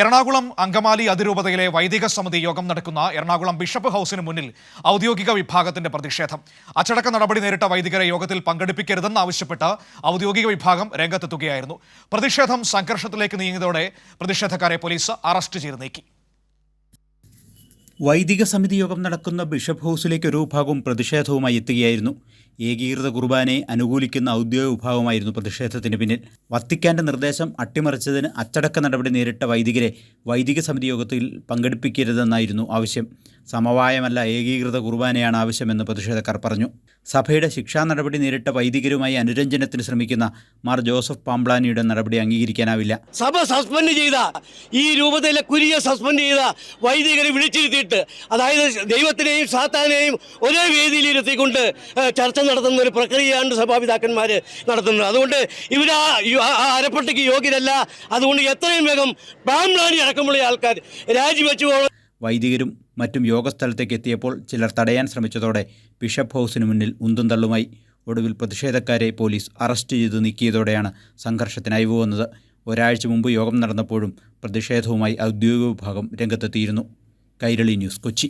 എറണാകുളം അങ്കമാലി അതിരൂപതയിലെ വൈദിക സമിതി യോഗം നടക്കുന്ന എറണാകുളം ബിഷപ്പ് ഹൗസിന് മുന്നിൽ ഔദ്യോഗിക വിഭാഗത്തിന്റെ പ്രതിഷേധം. അച്ചടക്ക നടപടി നേരിട്ട വൈദികരെ യോഗത്തിൽ പങ്കെടുപ്പിക്കരുതെന്ന് ആവശ്യപ്പെട്ട് ഔദ്യോഗിക വിഭാഗം രംഗത്തെത്തുകയായിരുന്നു. പ്രതിഷേധം സംഘർഷത്തിലേക്ക് നീങ്ങിയതോടെ പ്രതിഷേധക്കാരെ പോലീസ് അറസ്റ്റ് ചെയ്ത് നീക്കി. വൈദിക സമിതി യോഗം നടക്കുന്ന ബിഷപ്പ് ഹൗസിലേക്ക് ഒരു ഭാഗവും പ്രതിഷേധവുമായി എത്തുകയായിരുന്നു. ഏകീകൃത കുർബാനയെ അനുകൂലിക്കുന്ന ഔദ്യോഗിക വിഭാഗമായിരുന്നു പ്രതിഷേധത്തിന് പിന്നിൽ. വത്തിക്കാന്റെ നിർദ്ദേശം അട്ടിമറിച്ചതിന് അച്ചടക്ക നടപടി നേരിട്ട വൈദികരെ വൈദിക സമിതി യോഗത്തിൽ പങ്കെടുപ്പിക്കരുതെന്നായിരുന്നു ആവശ്യം. സമവായമല്ല ഏകീകൃത കുർബാനയാണ് ആവശ്യമെന്ന് പ്രതിഷേധക്കാർ പറഞ്ഞു. സഭയുടെ ശിക്ഷാ നടപടി നേരിട്ട വൈദികരുമായി അനുരഞ്ജനത്തിന് ശ്രമിക്കുന്ന മാർ ജോസഫ് പാംബ്ലാനിയുടെ നടപടി അംഗീകരിക്കാനാവില്ല. സഭ സസ്പെൻഡ് ചെയ്ത ഈ രൂപത്തിലെ കുരിയ സസ്പെൻഡ് ചെയ്ത വൈദികരെ വിളിച്ചിരുത്തിയിട്ട് അതായത് ദൈവത്തിനെയും സാത്താനെയും ഒരേ വേദിയിൽ ഇരുത്തിക്കൊണ്ട് ചർച്ച നടത്തുന്ന ഒരു പ്രക്രിയയാണ് സഭാപിതാക്കന്മാർ നടത്തുന്നത്. അതുകൊണ്ട് ഇവർ ആ ആ യോഗ്യരല്ല. അതുകൊണ്ട് എത്രയും വേഗം പാംബ്ലാനി അടക്കമുള്ള ആൾക്കാർ രാജിവെച്ചു വൈദികരും മറ്റും യോഗസ്ഥലത്തേക്ക് എത്തിയപ്പോൾ ചിലർ തടയാൻ ശ്രമിച്ചതോടെ ബിഷപ്പ് ഹൗസിന് മുന്നിൽ ഉന്തും തള്ളുമായി. ഒടുവിൽ പ്രതിഷേധക്കാരെ പോലീസ് അറസ്റ്റ് ചെയ്ത് നീക്കിയതോടെയാണ് സംഘർഷത്തിന് അയവ് വന്നത് ഒരാഴ്ച മുമ്പ് യോഗം നടന്നപ്പോഴും പ്രതിഷേധവുമായി ഔദ്യോഗിക വിഭാഗം രംഗത്തെത്തിയിരുന്നു. കൈരളി ന്യൂസ് കൊച്ചി.